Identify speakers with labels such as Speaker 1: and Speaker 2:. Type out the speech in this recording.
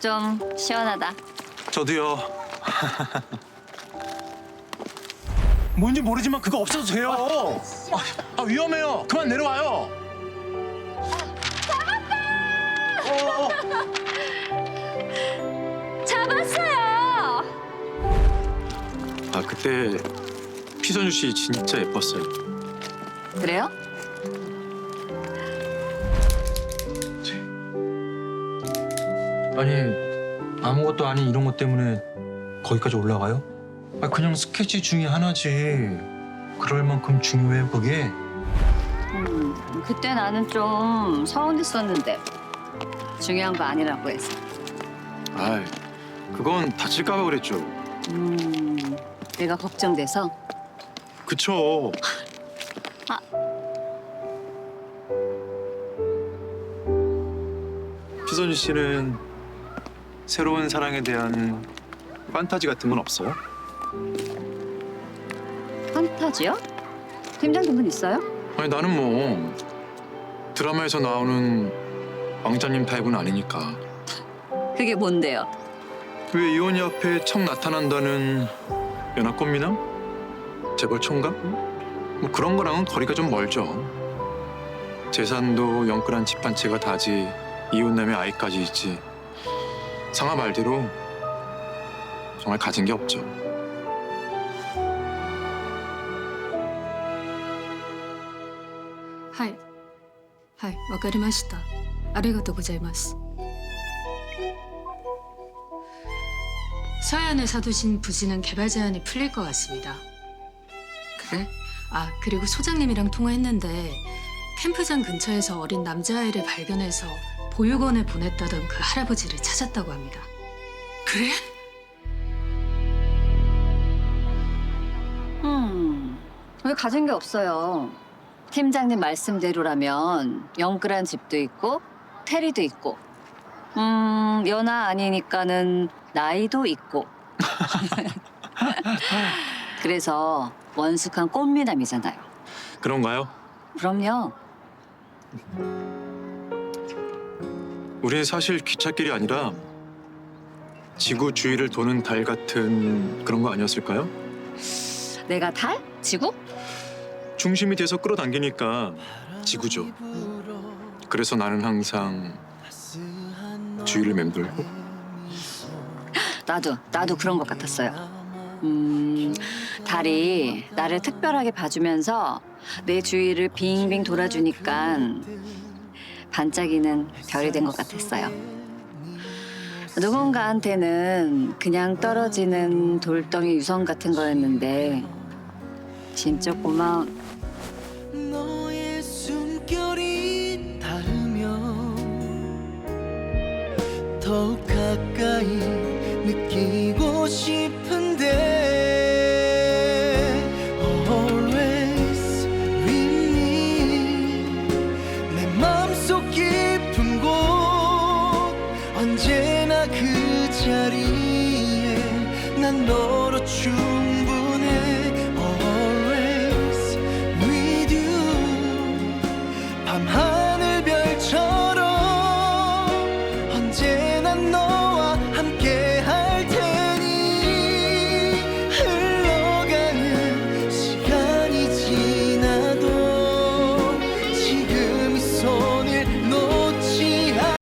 Speaker 1: 좀 시원하다.
Speaker 2: 저도요. 뭔지 모르지만 그거 없어도 돼요. 아, 아, 위험해요. 그만 내려와요. 어,
Speaker 1: 잡았어요.
Speaker 2: 아 그때 피선유 씨 진짜 예뻤어요.
Speaker 1: 그래요?
Speaker 3: 아니 아무것도 아닌 이런 것 때문에 거기까지 올라가요? 아 그냥 스케치 중에 하나지. 그럴 만큼 중요해요 그게?
Speaker 1: 음, 그때 나는 좀 서운했었는데 중요한 거 아니라고 해서.
Speaker 2: 아, 그건 다칠까봐 그랬죠.
Speaker 1: 음, 내가 걱정돼서.
Speaker 2: 그쵸.
Speaker 1: 아.
Speaker 2: 피선유 씨는 새로운 사랑에 대한 판타지 같은 건 없어요?
Speaker 1: 판타지요? 팀장님은 있어요?
Speaker 2: 아니 나는 뭐 드라마에서 나오는 왕자님 타입은 아니니까
Speaker 1: 그게 뭔데요?
Speaker 2: 왜 이혼이 앞에 척 나타난다는 연합꽃미남? 재벌 총각? 뭐 그런 거랑은 거리가 좀 멀죠 재산도 영끌한 집 한 채가 다지 이혼남의 아이까지 있지 상하 말대로 정말 가진 게 없죠
Speaker 4: はいはいわかりましたありがとうございます서해안에 사두신 부지는 개발 제한이 풀릴 것 같습니다 그래? 아 그리고 소장님이랑 통화했는데 캠프장 근처에서 어린 남자아이를 발견해서 보육원에 보냈다던 그 할아버지를 찾았다고 합니다 그래?
Speaker 1: 음, 왜 가진 게 없어요? 팀장님 말씀대로라면 영끌한 집도 있고 테리도 있고 음, 연하 아니니까는 나이도 있고 그래서 원숙한 꽃미남이잖아요.
Speaker 2: 그런가요?
Speaker 1: 그럼요.
Speaker 2: 우린 사실 기찻길이 아니라 지구 주위를 도는 달 같은 그런 거 아니었을까요?
Speaker 1: 내가 달? 지구?
Speaker 2: 중심이 돼서 끌어당기니까 지구죠. 그래서 나는 항상 주위를 맴돌고
Speaker 1: 나도 나도 그런 것 같았어요. 음, 달이 나를 특별하게 봐주면서 내 주위를 빙빙 돌아주니까 반짝이는 별이 된 것 같았어요. 누군가한테는 그냥 떨어지는 돌덩이 유성 같은 거였는데 진짜 고마운
Speaker 5: 너의 숨결이 닿으면 더욱 가까이 느끼고 싶은데 난 너로 충분해. Always with you. 밤하늘 별처럼 언제나 너